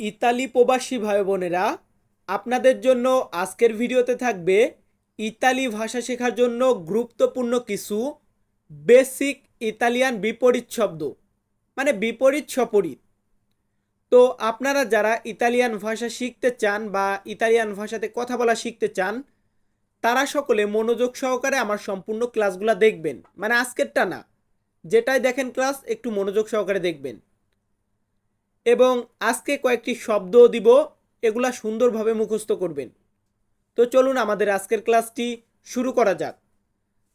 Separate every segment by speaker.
Speaker 1: Italy প্রবাসী ভাই বোনেরা আপনাদের জন্য আজকের ভিডিওতে থাকবে ইতালি ভাষা শেখার জন্য গুরুত্বপূর্ণ কিছু বেসিক ইতালিয়ান বিপরীত শব্দ মানে বিপরীত সপরীত তো আপনারা যারা ইতালিয়ান ভাষা শিখতে চান বা ইতালিয়ান ভাষাতে কথা বলা শিখতে চান, তারা সকলে মনোযোগ সহকারে আমার সম্পূর্ণ ক্লাসগুলো দেখবেন। মানে আজকেরটা না, যেটাই দেখেন ক্লাস, একটু মনোযোগ সহকারে দেখবেন। এবং আজকে কয়েকটি শব্দ দিব, এগুলা সুন্দরভাবে মুখস্থ করবেন। তো চলুন আমাদের আজকের ক্লাসটি শুরু করা যাক।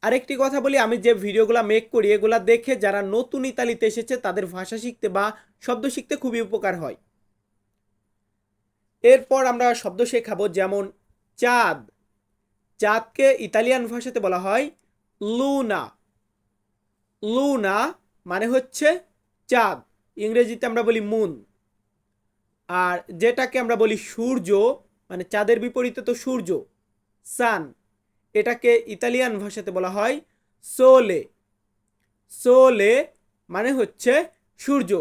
Speaker 1: আরেকটি কথা বলি, আমি যে ভিডিওগুলো মেক করি, এগুলা দেখে যারা নতুন ইতালিতে এসেছে, তাদের ভাষা শিখতে বা শব্দ শিখতে খুবই উপকার হয়। এরপর আমরা শব্দ শেখাবো, যেমন চাঁদ। চাঁদকে ইতালিয়ান ভাষাতে বলা হয় লুনা। লুনা মানে হচ্ছে চাঁদ। ইংরেজিতে আমরা বলি মুন। আর যেটাকে আমরা বলি সূর্য মানে চাঁদের বিপরীতে তো সূর্য, সান। এটাকে ইতালিয়ান ভাষাতে বলা হয় সোলে। সোলে মানে হচ্ছে সূর্য।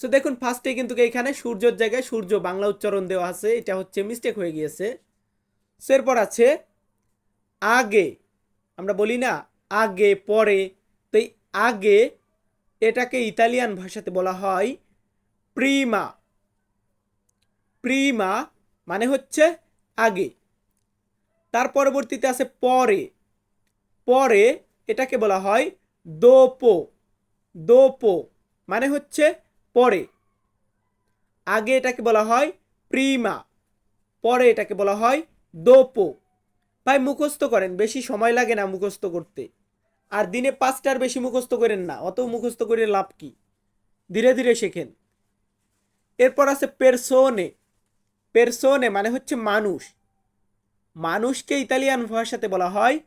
Speaker 1: সো দেখুন ফার্স্টে কিন্তু এখানে সূর্যর জায়গায় সূর্য বাংলা উচ্চারণ দেওয়া আছে, এটা হচ্ছে মিস্টেক হয়ে গিয়েছে। সো এরপর আছে আগে। আমরা বলি না আগে, পরে। তো এই আগে এটাকে ইতালিয়ান ভাষাতে বলা হয় প্রিমা। প্রিমা মানে হচ্ছে আগে। তার পরবর্তীতে আছে পরে। পরে এটাকে বলা হয় দোপো। দোপো মানে হচ্ছে পরে। আগে এটাকে বলা হয় প্রিমা। পরে এটাকে বলা হয় দোপো। ভাই, মুখস্থ করেন, বেশি সময় লাগে না মুখস্থ করতে। আর দিনে পাঁচটার বেশি মুখস্থ করেন না, অত মুখস্থ করে লাভ কি? ধীরে ধীরে শেখেন। এরপর আছে পেরসোনে পেরসোনে মানে হচ্ছে মানুষ। মানুষকে ইতালিয়ান ভাষাতে বলা হয়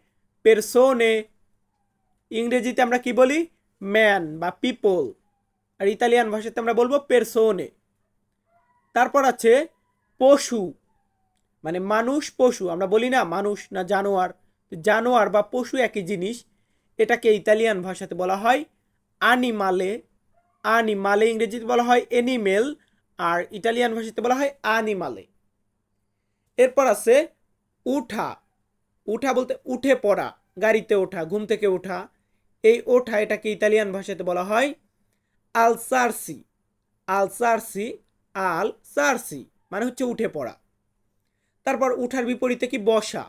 Speaker 1: পেরসোনে ইংরেজিতে আমরা কি বলি? ম্যান বা পিপল আর ইতালিয়ান ভাষাতে আমরা বলব পেরসোনে তারপর আছে পশু। মানে মানুষ, পশু। আমরা বলি না মানুষ না জানোয়ার। জানোয়ার বা পশু একই জিনিস। এটাকে ইতালিয়ান ভাষাতে বলা হয় আনিমালে আনিমালে ইংরেজিতে বলা হয় এনিমেল আর ইটালিয়ান ভাষাতে বলা হয় আনিমালে এরপর আছে উঠা। উঠা বলতে উঠে পড়া, গাড়িতে ওঠা, ঘুম থেকে ওঠা। এই ওঠা এটাকে ইতালিয়ান ভাষাতে বলা হয় আলসারসি। আলসারসি আল সারসি মানে হচ্ছে উঠে পড়া। তারপর উঠার বিপরীতে কি বসা?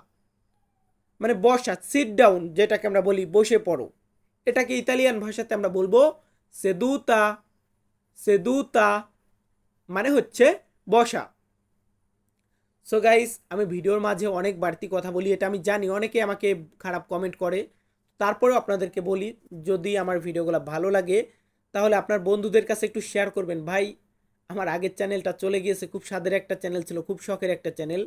Speaker 1: মানে বসা সিট ডাউন যেটাকে আমরা বলি, বসে পড়ো। এটাকে ইতালিয়ান ভাষাতে আমরা বলব সেদুতা সেদুতা মানে হচ্ছে বসা। সো গাইস আমি ভিডিওর মাঝে অনেক বাড়তি কথা বলি, এটা আমি জানি, অনেকে আমাকে খারাপ কমেন্ট করে। তারপরেও আপনাদেরকে বলি, যদি আমার ভিডিওগুলো ভালো লাগে, তাহলে আপনার বন্ধুদের কাছে একটু শেয়ার করবেন। ভাই, আমার আগের চ্যানেলটা চলে গিয়েছে, খুব স্বাদের একটা চ্যানেল ছিল, খুব শখের একটা চ্যানেল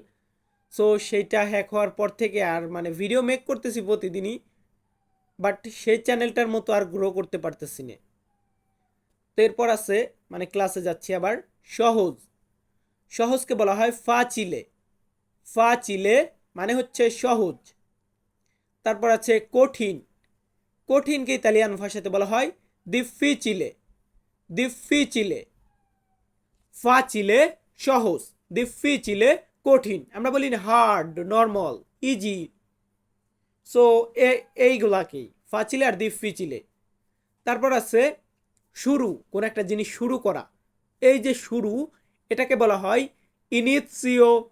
Speaker 1: সো সেইটা হ্যাক হওয়ার পর থেকে আর মানে ভিডিও মেক করতেছি প্রতিদিনই বাট সেই চ্যানেলটার মতো আর গ্রো করতে পারতেছি না। তো এরপর আছে মানে ক্লাসে যাচ্ছি আবার, সহজ। সহজকে বলা হয় ফা চিলে ফা চিলে মানে হচ্ছে সহজ। তারপর আছে কঠিন। কঠিনকে ইতালিয়ান ভাষাতে বলা হয় দিফি চিলে দিফি চিলে ফা চিলে সহজ। দিফি চিলে কঠিন। আমরা বলি হার্ড নর্মাল ইজি সো এইগুলাকেই ফাচিলে আর দিফি ফিচিলে। তারপর আছে শুরু, কোন একটা জিনিস শুরু করা। এই যে শুরু, এটাকে বলা হয় ইনিৎসিও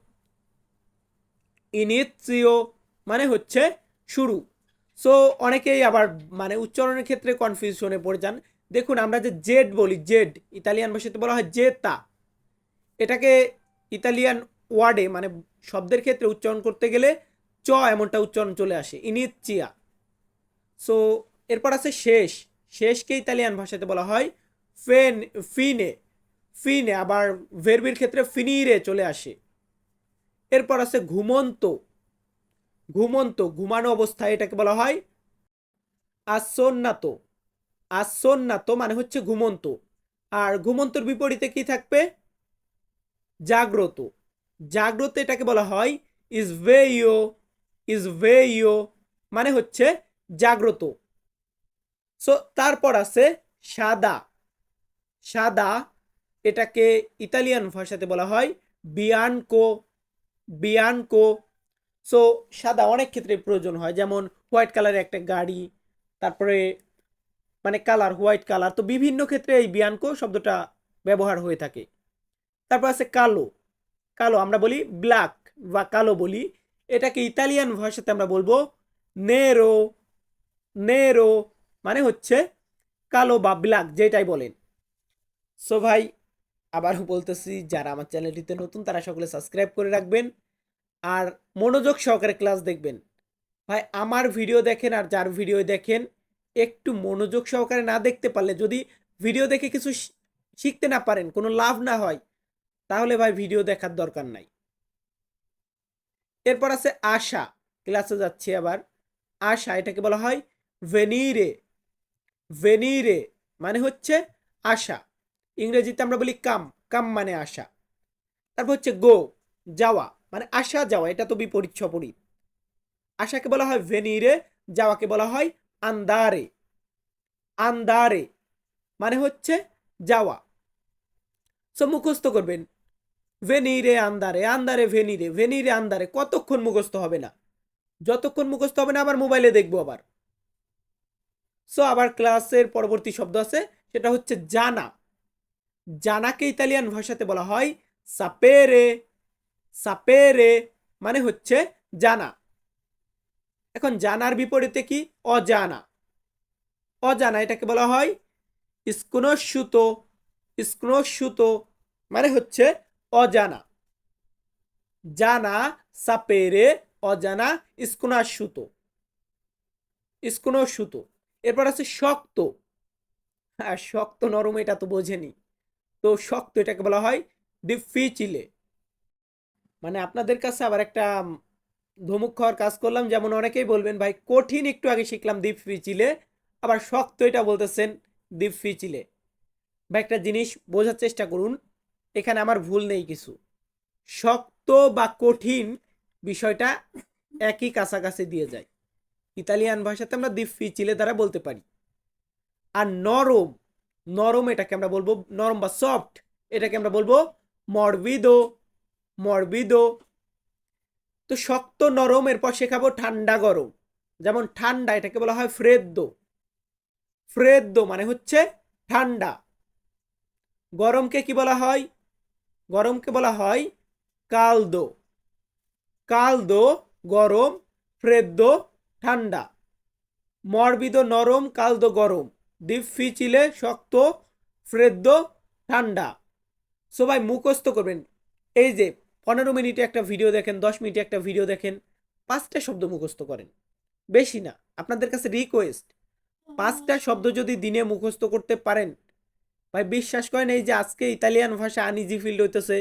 Speaker 1: ইনিৎসিও মানে হচ্ছে শুরু। সো অনেকেই আবার মানে উচ্চারণের ক্ষেত্রে কনফিউশনে পড়ে যান। দেখুন, আমরা যে জেড বলি, জেড, ইতালিয়ান ভাষাতে বলা হয় জেতা। এটাকে ইতালিয়ান ওয়ার্ডে মানে শব্দের ক্ষেত্রে উচ্চারণ করতে গেলে চ এমনটা উচ্চারণ চলে আসে ইনিৎসিয়া সো এরপর আছে শেষ। শেষকে ইতালিয়ান ভাষাতে বলা হয় ফেন, ফিনে। ফিনে আবার ভেরবির ক্ষেত্রে ফিনিরে চলে আসে। এরপর আছে ঘুমন্ত। ঘুমন্ত, ঘুমানো অবস্থায় এটাকে বলা হয় আসন্নাত। আসন্নাত মানে হচ্ছে ঘুমন্ত। আর ঘুমন্তর বিপরীতে কি থাকবে? জাগ্রত। জাগ্রত এটাকে বলা হয় ইজ ভে ভেইও ইজ ভে ভেইও মানে হচ্ছে জাগ্রত। সো তারপর আছে সাদা। সাদা এটাকে ইতালিয়ান ভাষাতে বলা হয় বিয়ানকো বিয়ানকো সো সাদা অনেক ক্ষেত্রে প্রয়োজন হয়, যেমন হোয়াইট কালারের একটা গাড়ি, তারপরে মানে কালার হোয়াইট কালার তো বিভিন্ন ক্ষেত্রে এই বিয়ানকো শব্দটা ব্যবহার হয়ে থাকে। তারপর আছে কালো। কালো, আমরা বলি ব্ল্যাক বা কালো বলি। এটাকে ইতালিয়ান ভাষাতে আমরা বলব নেরো নেরো মানে হচ্ছে কালো বা ব্ল্যাক যেটাই বলেন। সো ভাই, আবারও বলতেছি, যারা আমার চ্যানেলটিতে নতুন, তারা সকলে সাবস্ক্রাইব করে রাখবেন আর মনোযোগ সহকারে ক্লাস দেখবেন। ভাই, আমার ভিডিও দেখেন আর যার ভিডিও দেখেন, একটু মনোযোগ সহকারে না দেখতে পারলে, যদি ভিডিও দেখে কিছু শিখতে না পারেন, কোনো লাভ না হয় তাহলে ভাই ভিডিও দেখার দরকার নাই। এরপর আছে আশা ক্লাসে যাচ্ছি আবার। আশা এটাকে বলা হয় ভেনিরে ভেনিরে মানে হচ্ছে আশা। ইংরেজিতে আমরা বলি কাম কাম মানে আশা। তারপর হচ্ছে গো যাওয়া মানে আসা যাওয়া, এটা তো বিপরীত সপরীত আশাকে বলা হয় ভেনিরে যাওয়াকে বলা হয় আন্দারে। আন্দারে মানে হচ্ছে যাওয়া। সো মুখস্থ করবেন ভেনিরে, আন্দারে আন্দারে, ভেনিরে ভেনিরে, আন্দারে, কতক্ষণ মুখস্থ হবে না? যতক্ষণ মুখস্থ হবে না, আবার মোবাইলে দেখব আবার। সো আবার ক্লাসের পরবর্তী শব্দ আছে, সেটা হচ্ছে জানা। জানাকে ইতালিয়ান ভাষাতে বলা হয় সাপেরে সাপেরে মানে হচ্ছে জানা। এখন জানার বিপরীতে কি? অজানা। অজানা এটাকে বলা হয় স্কুনস্যুত স্কুনস্যুত মানে হচ্ছে অজানা। জানা সাপেরে অজানা স্কুনাস্যুত সুতো এরপর আছে শক্ত। হ্যাঁ শক্ত নরম এটা তো বোঝেনি। তো শক্ত এটাকে বলা হয় ডিফিচিলে মানে আপনাদের কাছে আবার একটা ধমুক খাওয়ার কাজ করলাম, যেমন অনেকেই বলবেন, ভাই, কঠিন একটু আগে শিখলাম দ্বীপ ফিচিলে আবার শক্ত এটা বলতেছেন দ্বীপ ফিচিলে ভাই, একটা জিনিস বোঝার চেষ্টা করুন এখানে আমার ভুল নেই কিছু। শক্ত বা কঠিন বিষয়টা একই কাছাকাছি দিয়ে যায়। ইতালিয়ান ভাষাতে আমরা দ্বীপ ফিচিলে দ্বারা বলতে পারি। আর নরম নরম এটাকে আমরা বলব, নরম বা সফট এটাকে আমরা বলব মরবিদো মরবিদো। তো শক্ত, নরম, এরপর শেখাবো ঠান্ডা, গরম। যেমন ঠান্ডা, এটাকে বলা হয় ফ্রেদ্দো ফ্রেদ্দো মানে হচ্ছে ঠান্ডা। গরমকে কি বলা হয়? গরমকে বলা হয় কালদো। কালদো গরম ফ্রেদ্দো ঠান্ডা। মরবিদো নরম কালদো গরম। ডিফিচিলে শক্ত ফ্রেদ্দো ঠান্ডা। সবাই মুখস্থ করবেন। এই যে পনেরো মিনিটে একটা ভিডিও দেখেন দশ মিনিটে একটা ভিডিও দেখেন পাঁচটা শব্দ মুখস্থ করেন। বেশি না আপনাদের কাছে রিকোয়েস্ট পাঁচটা শব্দ যদি দিনে মুখস্থ করতে পারেন ভাই বিশ্বাস করেন এই যে আজকে ইতালিয়ান ভাষা আনইজি ফিল্ড হইতেছে।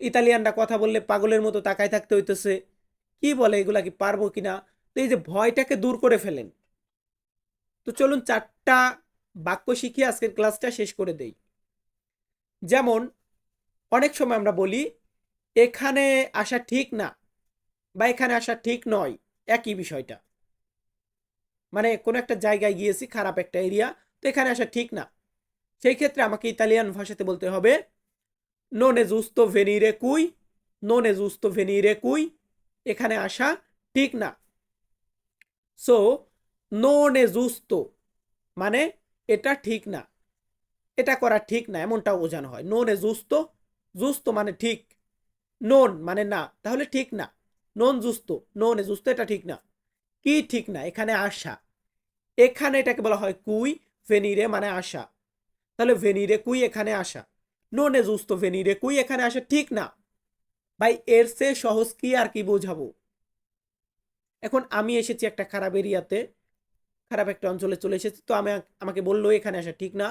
Speaker 1: ইতালিয়ানরা কথা বললে পাগলের মতো তাকায় থাকতে হইতেছে। কি বলে এগুলা কি পারব কিনা? তো এই যে ভয়টাকে দূর করে ফেলেন। তো চলুন চারটা বাক্য শিখিয়ে আজকের ক্লাসটা শেষ করে দেই। যেমন, অনেক সময় আমরা বলি, এখানে আসা ঠিক না বা এখানে আসা ঠিক নয়। একই বিষয়টা। মানে কোনো একটা জায়গায় গিয়েছি, খারাপ একটা এরিয়া তো এখানে আসা ঠিক না। সেই ক্ষেত্রে আমাকে ইতালিয়ান ভাষাতে বলতে হবে giusto venire qui, non è giusto venire qui, এখানে আসা ঠিক না। সো è giusto মানে এটা ঠিক না, এটা করা ঠিক না, এমনটাও বোঝানো হয়। È giusto giusto মানে ঠিক, non মানে না, তাহলে ঠিক না। Giusto non è giusto এটা ঠিক না। কি ঠিক না এখানে আসা। এখানে এটাকে বলা হয় কুই ভেনিরে মানে আসা। তাহলে ভেনিরে কুই এখানে আসা। নন জুস্ত ভেনিরে কুই এখানে আসা ঠিক না। ভাই, এর সে সহজ কি আর কি বোঝাবো? এখন আমি এসেছি একটা খারাপ এরিয়াতে। খারাপ একটা অঞ্চলে চলে এসেছি, তো আমি আমাকে বলল এখানে আসা ঠিক না।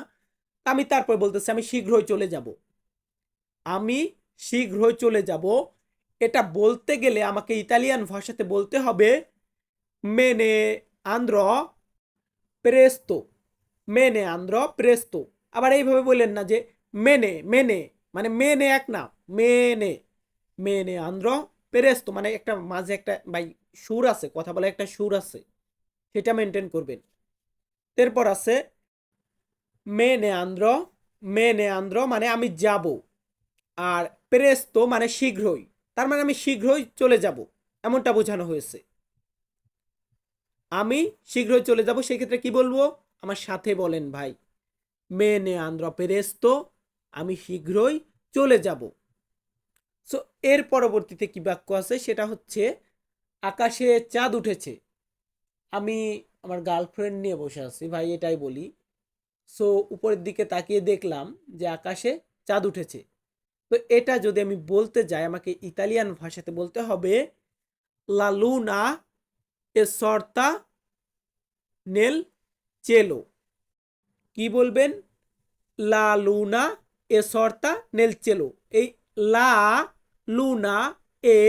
Speaker 1: আমি তারপর বলতেছি, আমি শীঘ্রই চলে যাব। আমি শীঘ্রই চলে যাব। এটা বলতে গেলে আমাকে ইতালিয়ান ভাষাতে বলতে হবে, মেনে আন্দ্র প্রেস্তো মেনে আন্দ্র প্রেস্তো আবার এইভাবে বললেন না যে মেনে মেনে মানে মেনে এক না, মেনে মেনে আন্দ্র পেরেস্তো মানে একটা মাঝে একটা ভাই সুর আছে, কথা বলে একটা সুর আছে, সেটা মেনটেন করবেন। এরপর আছে মেনে আন্দ্র মেনে আন্দ্র মানে আমি যাব, আর প্রেস্তো মানে শীঘ্রই, তার মানে আমি শীঘ্রই চলে যাব, এমনটা বোঝানো হয়েছে। আমি শীঘ্রই চলে যাব সেই ক্ষেত্রে কি বলব? আমার সাথে বলেন ভাই। মেনে আন্দ্র পেরেস্তো, আমি শীঘ্রই চলে যাব। সো এর পরবর্তীতে কি বাক্য আছে? সেটা হচ্ছে, আকাশে চাঁদ উঠেছে। আমি আমার গার্লফ্রেন্ড নিয়ে বসে আছি, ভাই এটাই বলি। সো উপরের দিকে তাকিয়ে দেখলাম যে আকাশে চাঁদ উঠেছে। তো এটা যদি আমি বলতে যাই, আমাকে ইতালিয়ান ভাষাতে বলতে হবে লা লুনা এ সর্তা নেল চেলো কি বলবেন? লা লুনা এ সর্তা নেল চেলো। এই লা লুনা এ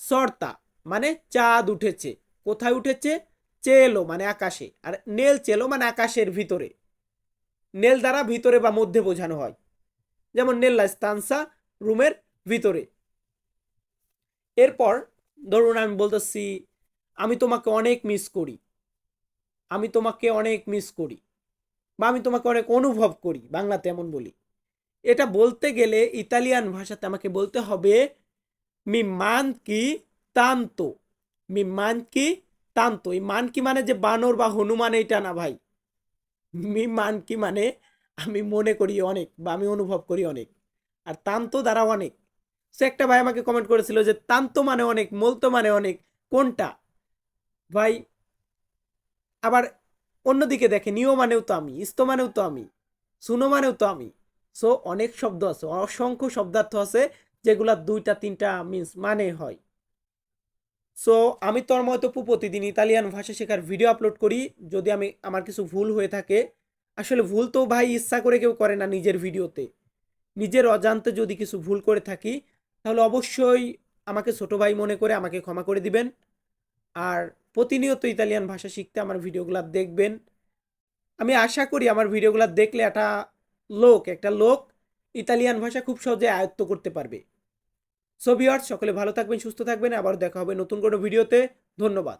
Speaker 1: সর্তা মানে চাঁদ উঠেছে। কোথায় উঠেছে? চেলো মানে আকাশে। আর নেল চেলো মানে আকাশের ভিতরে। নেল দ্বারা ভিতরে বা মধ্যে বোঝানো হয়। যেমন নেল্লা স্তানসা রুমের ভিতরে। এরপর ধরুন আমি বলতেছি, আমি তোমাকে অনেক মিস করি। আমি তোমাকে অনেক মিস করি। বা আমি তোমাকে অনেক অনুভব করি বাংলাতে এমন বলি। এটা বলতে গেলে ইতালিয়ান ভাষাতে আমাকে বলতে হবে, মি মান কি তান্ত? মি মান কি তান্ত? এই মান কি মানে যে বানর বা হনুমান এইটা না ভাই। মি মান কি মানে আমি মনে করি অনেক বা আমি অনুভব করি অনেক। আর তান্ত দ্বারা অনেক। সে একটা ভাই আমাকে কমেন্ট করেছিল যে, তান্ত মানে অনেক, মলতো মানে অনেক, কোনটা? ভাই, আবার অন্যদিকে দেখে নিও মানেও তো আমি, ইস্ত মানেও তো আমি, সুনো মানেও তো আমি। সো অনেক শব্দ আছে, অসংখ্য শব্দার্থ আছে, যেগুলা দুইটা, তিনটা মিন্স মানে হয়। সো আমি তোর মতো প্রতিদিন ইতালিয়ান ভাষা শেখার ভিডিও আপলোড করি, যদি আমি, আমার কিছু ভুল হয়ে থাকে। আসলে ভুল তো ভাই ইচ্ছা করে কেউ করে না নিজের ভিডিওতে নিজের অজান্তে যদি কিছু ভুল করে থাকি, তাহলে অবশ্যই আমাকে ছোট ভাই মনে করে আমাকে ক্ষমা করে দিবেন। আর প্রতিনিয়ত ইতালিয়ান ভাষা শিখতে আমার ভিডিওগুলো দেখবেন। আমি আশা করি আমার ভিডিওগুলো দেখলে একটা লোক একটা লোক ইতালিয়ান ভাষা খুব সহজে আয়ত্ত করতে পারবে। সো সকলে ভালো থাকবেন, সুস্থ থাকবেন। আবার দেখা হবে নতুন কোনো ভিডিওতে। ধন্যবাদ।